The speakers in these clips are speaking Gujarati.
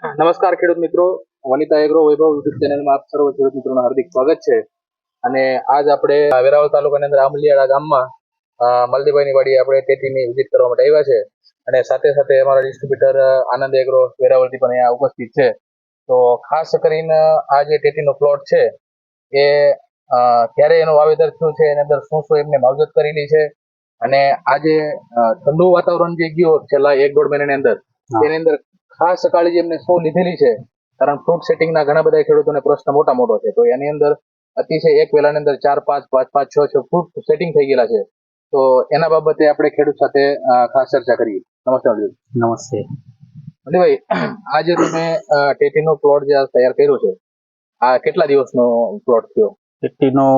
નમસ્કાર ખેડૂત મિત્રો. વનિતા એગ્રો વૈભવ યુટ્યુબ ચેનલમાં આપ સર્વ ખેડૂત મિત્રોનું હાર્દિક સ્વાગત છે. અને આજ આપણે વેરાવળ તાલુકાની અંદર આમલિયાળા ગામમાં મલદીભાઈની વાડી આપણે તેટીની વિઝિટ કરવા માટે આવ્યા છે. અને સાથે સાથે અમારા ડિસ્ટ્રીબ્યુટર આનંદ એગ્રો વેરાવળથી પણ અહીંયા ઉપસ્થિત છે. તો ખાસ કરીને આ જે તેટીનો પ્લોટ છે એ ક્યારે એનું વાવેતર થયું છે એની અંદર શું શું એમને માવજત કરેલી છે અને આજે ઠંડુ વાતાવરણ જે ગયું છેલ્લા એક દોઢ મહિનાની અંદર તેની અંદર ખાસ જે એમને સો લીધેલી છે? કારણ ફ્રૂટ સેટિંગના ઘણા બધા ખેડૂતોને પ્રશ્ન મોટા મોટો છે. તો એની અંદર અતિશય એક વેલાની અંદર ચાર પાંચ પાંચ પાંચ છ છ ફ્રૂટ સેટિંગ થઈ ગયેલા છે. તો એના બાબતે આપણે ખેડૂત સાથે ખાસ ચર્ચા કરીએ. નમસ્તે નમસ્તે. ભાઈ આજે તમે ટેટીનો પ્લોટ જે આ તૈયાર કર્યો છે આ કેટલા દિવસનો પ્લોટ થયો? ટેટીનો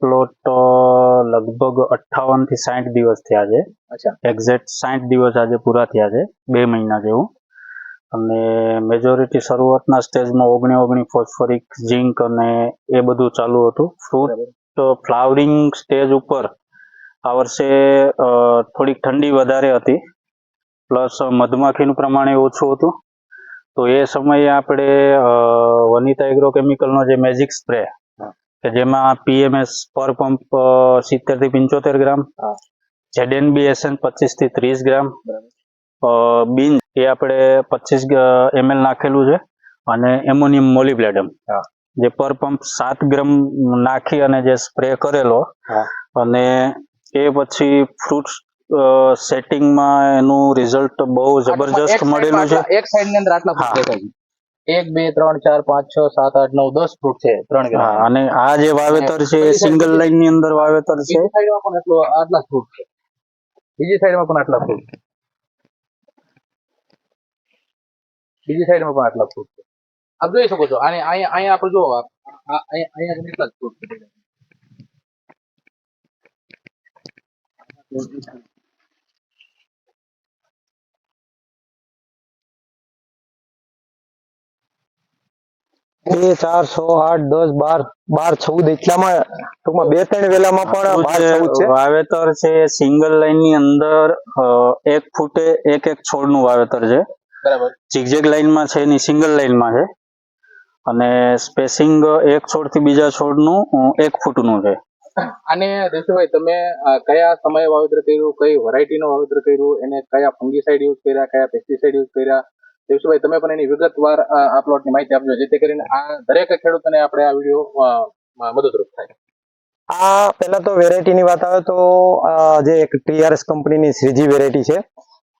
પ્લોટ લગભગ અઠ્ઠાવનથી સાઠ દિવસ થયા છે. અચ્છા. એક્ઝેક્ટ સાઠ દિવસ આજે પૂરા થયા છે. બે મહિના જેવું. અને મેજોરિટી શરૂઆતના સ્ટેજમાં ઓગણી ઓગણી ફોસ્ફરિક ઝીંક અને એ બધું ચાલુ હતું. ફ્રૂટ ફ્લાવરિંગ સ્ટેજ ઉપર આ વર્ષે થોડીક ઠંડી વધારે હતી. પ્લસ મધમાખીનું પ્રમાણ ઓછું હતું. તો એ સમયે આપણે વનિતા એગ્રો કેમિકલનો જે મેજિક સ્પ્રે કે જેમાં પીએમએસ પર પંપ સિત્તેરથી પંચોતેર ગ્રામ હા. જેડએનબી એસએન પચીસથી ત્રીસ ગ્રામ. બીન એ આપણે પચીસ એમએલ નાખેલું છે અને એમોનિયમ મોલિબ્લેડમ. જે પર પંપ સાત ગ્રામ નાખી અને જે સ્પ્રે કરેલો અને એ પછી ફ્રૂટ સેટિંગમાં એનું રિઝલ્ટ બહુ જબરજસ્ત મળેલું છે. એક સાઈડની અંદર આટલા ફ્રૂટ દેખાય એક બે ત્રણ ચાર પાંચ છ સાત આઠ નવ દસ ફ્રૂટ છે ત્રણ ગ્રામ. અને આ જે વાવેતર છે સિંગલ લાઈનની અંદર વાવેતર છે. સાઈડમાં પણ આટલા ફ્રૂટ છે. બીજી સાઈડમાં પણ આટલા ફ્રૂટ છે બીજી સાઈડમાં પણ આટલા ફૂટ છે. આપ જોઈ શકો છો અને અહીંયા અહીંયા આપણે જો અહીંયા એટલા જ ફ્રૂટ છે બે ચાર છ આઠ દસ બાર બાર ચૌદ એટલામાં ટૂંકમાં બે ત્રણ વેલામાં પણ બાર ચૌદ છે. વાવેતર છે સિંગલ લાઈનની અંદર એક ફૂટે એક એક છોડનું વાવેતર છે. બરાબર. ઝિગઝેગ લાઈનમાં છે એની સિંગલ લાઇનમાં છે. અને સ્પેસિંગ એક છોડથી બીજા છોડનું એક ફૂટનું છે. અને દેશુભાઈ તમે કયા સમયે વાવેતર કર્યું કઈ વેરાયટીનું વાવેતર કર્યું એને કયા ફંગીસાઇડ યુઝ કર્યા કયા પેસ્ટિસાઇડ યુઝ કર્યા? દેશુભાઈ તમે પણ એની વિગતવાર આ આ પ્લોટની માહિતી આપજો જેથી કરીને આ દરેક ખેડૂતોને આપણે આ વીડિયો મદદરૂપ થાય. આ પહેલા તો વેરાયટી ની વાત આવે તો આ જે એક ટીઆરએસ કંપનીની શ્રીજી વેરાયટી છે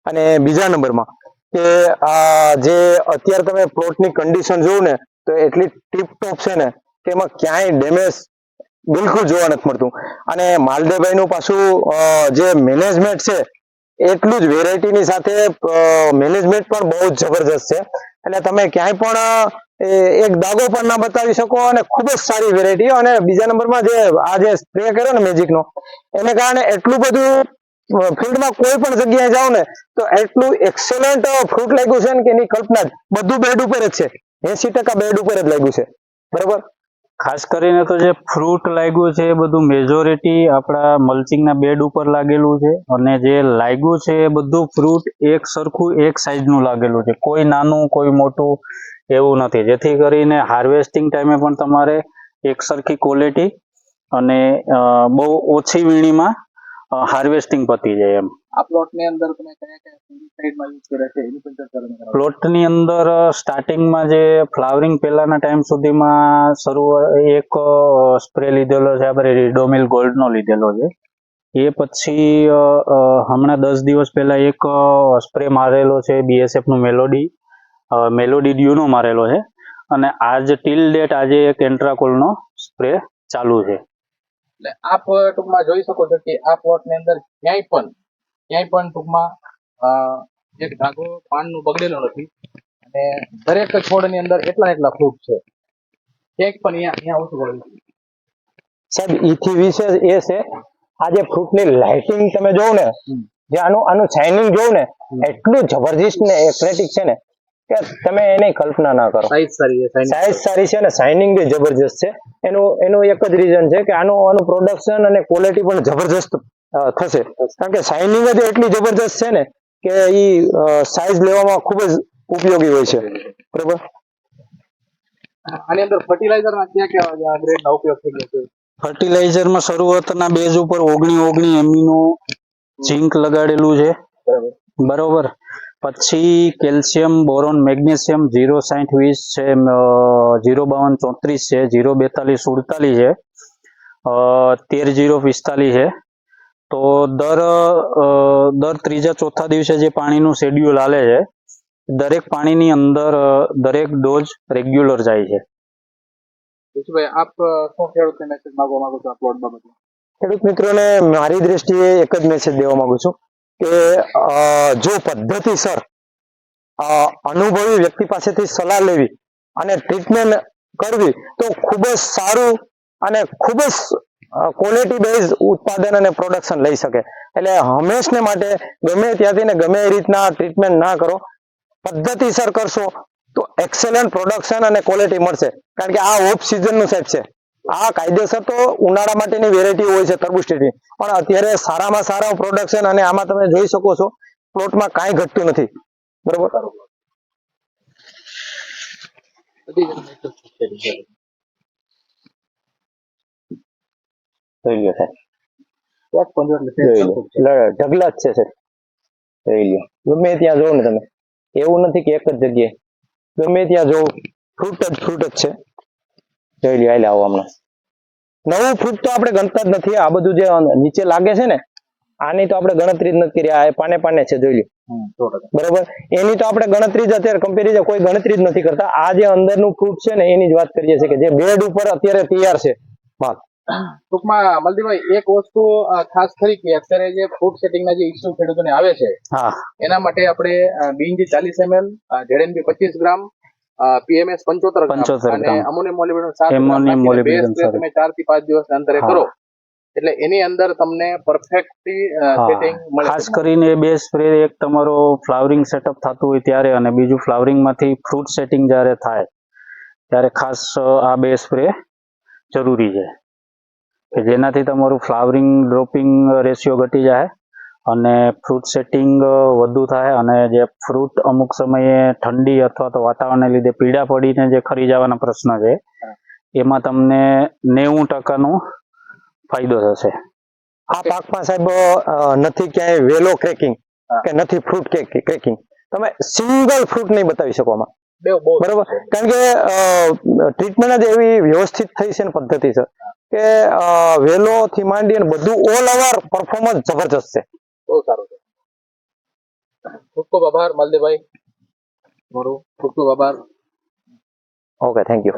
અને બીજા નંબરમાં કે આ જે અત્યારે તમે પ્લોટની કન્ડિશન જોવો ને, તો એટલી ટીપ ટોપ છે ને, કે એમાં ક્યાંય ડેમેજ બિલકુલ જોવા નથી મળતું. અને માલદેભાઈનું પાછું જે મેનેજમેન્ટ છે, એટલું જ વેરાયટીની સાથે મેનેજમેન્ટ પણ બહુ જ જબરજસ્ત છે. એટલે તમે ક્યાંય પણ એક દાગો પણ ના બતાવી શકો અને ખૂબ જ સારી વેરાયટી અને બીજા નંબરમાં જે, આ જે સ્પ્રે કર્યો ને મેજિકનો એને કારણે એટલું બધું ફિલ્ડમાં કોઈ પણ જગ્યાએ જાઓ ને, તો એટલું એક્સેલન્ટ ફ્રૂટ લાગ્યું છે ને કે એની કલ્પના બધું બેડ ઉપર જ છે. એસી ટકા બેડ ઉપર જ લાગ્યું છે. બરોબર? ખાસ કરીને તો જે ફ્રૂટ લાગ્યું છે એ બધું મેજોરિટી આપણા મલ્ચિંગના બેડ ઉપર લાગેલું છે અને જે લાગ્યું છે એ બધું ફ્રૂટ એક સરખું એક સાઈઝનું લાગેલું છે. કોઈ નાનું, કોઈ મોટું એવું નથી. જેથી કરીને હાર્વેસ્ટિંગ ટાઈમે પણ તમારે એક સરખી ક્વોલિટી અને બહુ ઓછી વીણીમાં હાર્વેસ્ટિંગ પતી જાય એમ. આ પ્લોટની અંદર તમે કયા કયા ફંગીસાઇડમાં યુઝ કર્યા છે? એની પણ ચર્ચા તમે પ્લોટની અંદર સ્ટાર્ટિંગમાં જે ફ્લાવરિંગ પહેલાના ટાઈમ સુધીમાં શરૂ એક સ્પ્રે લીધેલો છે આપણે રિડોમિલ ગોલ્ડનો લીધેલો છે. એ પછી હમણાં દસ દિવસ પહેલા એક સ્પ્રે મારેલો છે બીએસએફનું મેલોડી મેલોડી ડ્યુનો મારેલો છે. અને આજ ટીલ ડેટ આજે એક એન્ટ્રાકોલનો સ્પ્રે ચાલુ છે. એટલે આપ ટૂંકમાં જોઈ શકો છો કે આ પ્લોટની અંદર ક્યાંય પણ ક્યાંય પણ ટૂંકમાં એક ધાગો પાનનું બગડેલો નથી. અને દરેક છોડની અંદર એટલા ને એટલા ફ્રૂટ છે. ક્યાંક પણ અહીંયા અહીંયા ઓછું પડ્યું નથી. સાહેબ ઈથી વિશેષ એ છે આ જે ફ્રૂટની લાઇટિંગ તમે જોવો ને જે આનું આનું શાઇનિંગ જોવો ને એટલું જબરજસ્ત ને એથ્લેટિક છે ને કે તમે એની કલ્પના ના કરો. સાઈઝ સારી છે સાઈઝ સારી. છે અને શાઇનિંગ બી જબરજસ્ત છે. એનું એનું એક જ રીઝન છે કે આનું આનું પ્રોડક્શન અને ક્વોલિટી પણ જબરજસ્ત થશે. કારણ કે શાઇનિંગ જ એટલી જબરજસ્ત છે ને કે એ સાઇઝ લેવામાં ખૂબ જ ઉપયોગી હોય છે. બરોબર? આની અંદર ફર્ટિલાઇઝર ના ક્યાં ક્યાં ગ્રેડ નો ઉપયોગ થઈ ગયો છે? ફર્ટિલાઇઝરમાં શરૂઆતના બેઝ ઉપર ઓગણી ઓગણી એમિનો ઝિંક લગાડેલું છે. બરાબર. બરોબર? પછી કેલ્શિયમ બોરોન મેગ્નેશિયમ જીરો સાઠ વીસ છે જીરો બાવન ચોત્રીસ છે જીરો બેતાલીસ સુડતાલીસ છે અ, તેર જીરો પિસ્તાલીસ છે. તો દર દર ત્રીજા ચોથા દિવસે જે પાણીનું શેડ્યુલ હાલે છે દરેક પાણીની અંદર દરેક ડોઝ રેગ્યુલર જાય છે. ઋષિભાઈ આપ શું ખેડૂતને મેસેજ માંગવા માંગો છો આ પ્લોટ બાબતે? ખેડૂત મિત્રોને મારી દ્રષ્ટિએ એક જ મેસેજ દેવા માંગુ છું. કે જો પદ્ધતિસર અનુભવી વ્યક્તિ પાસેથી સલાહ લેવી અને ટ્રીટમેન્ટ કરવી, તો ખૂબ જ સારું અને ખૂબ જ ક્વોલિટી બેઝ ઉત્પાદન અને પ્રોડક્શન લઈ શકે. એટલે હંમેશને માટે ગમે ત્યાંથી ને ગમે એ રીતના ટ્રીટમેન્ટ ના કરો. પદ્ધતિસર કરશો તો એક્સેલન્ટ પ્રોડક્શન અને ક્વોલિટી મળશે. કારણ કે આ ઓફ સિઝનનું સાહેબ છે. આ કાયદેસર તો ઉનાળા માટેની વેરાયટી હોય છે તરબૂચ ટેટી પણ અત્યારે સારામાં સારા પ્રોડક્શન અને આમાં તમે જોઈ શકો છો પ્લોટમાં કાંઈ ઘટતું નથી. બરોબર? ઢગલા જ છે સર ગમે ત્યાં જોવો ને તમે. એવું નથી કે એક જ જગ્યાએ. ગમે ત્યાં જોવો. ફ્રૂટ જ ફ્રૂટ જ છે. જોઈ લ્યો લાવો હમણાં. નવું ફ્રૂટ તો આપણે ગણતા જ નથી આ બધું જે નીચે લાગે છે ને આની તો આપણે ગણતરી જ નથી કરી આ પાને પાને છે જોઈ લો હમ, સો ટકા. બરોબર? એની તો આપણે ગણતરી જ અત્યારે કમ્પેરિઝન કોઈ ગણતરી જ નથી કરતા. આ જે અંદરનું ફ્રૂટ છે ને એની જ વાત કરીએ છીએ કે જે બેડ ઉપર અત્યારે તૈયાર છે માલ ટૂંકમાં મલદીભાઈ એક વસ્તુ ખાસ ખરી કે અત્યારે જે ફૂડ સેટિંગના જે ઇસ્યુ ખેડૂતોને આવે છે એના માટે આપણે બીંજી ચાલીસ એમએલ જેડેનબી પચીસ ગ્રામ પીએમએસ પંચોતેર 75 અને. અમોનિયમ મોલિબ્ડેનમ સાત spray સાથે. તમે ચારથી પાંચ દિવસ અંતરે કરો. એટલે એની અંદર તમને પરફેક્ટલી સેટિંગ મળે ખાસ કરીને બે સ્પ્રે એક તમારો ફ્લાવરિંગ સેટઅપ થતું હોય ત્યારે અને બીજું ફ્લાવરિંગમાંથી ફ્રૂટ સેટિંગ જ્યારે થાય ત્યારે ખાસ આ બે સ્પ્રે જરૂરી છે. કે જેનાથી તમારું ફ્લાવરિંગ ડ્રોપિંગ રેશિયો ઘટી જાય અને ફ્રૂટ સેટિંગ વધુ થાય અને જે ફ્રૂટ અમુક સમયે ઠંડી અથવા તો વાતાવરણને લીધે પીડા પડીને જે ખરી જવાના પ્રશ્ન છે એમાં તમને નેવું ટકાનો ફાયદો થશે. આ પાકમાં સાહેબ નથી ક્યાંય વેલો ક્રેકિંગ કે નથી ફ્રૂટ ક્રેકિંગ તમે સિંગલ ફ્રૂટ નહીં બતાવી શકો આમાં. બરોબર? કારણ કે ટ્રીટમેન્ટ જ એવી વ્યવસ્થિત થઈ છે ને છે કે અ, વેલો થી માંડી અને બધું ઓલ ઓવર પરફોર્મન્સ જબરજસ્ત છે. બહુ સારું છે. ખૂબ ખૂબ આભાર માલદેવભાઈ તમારો ખૂબ ખૂબ આભાર. Okay thank you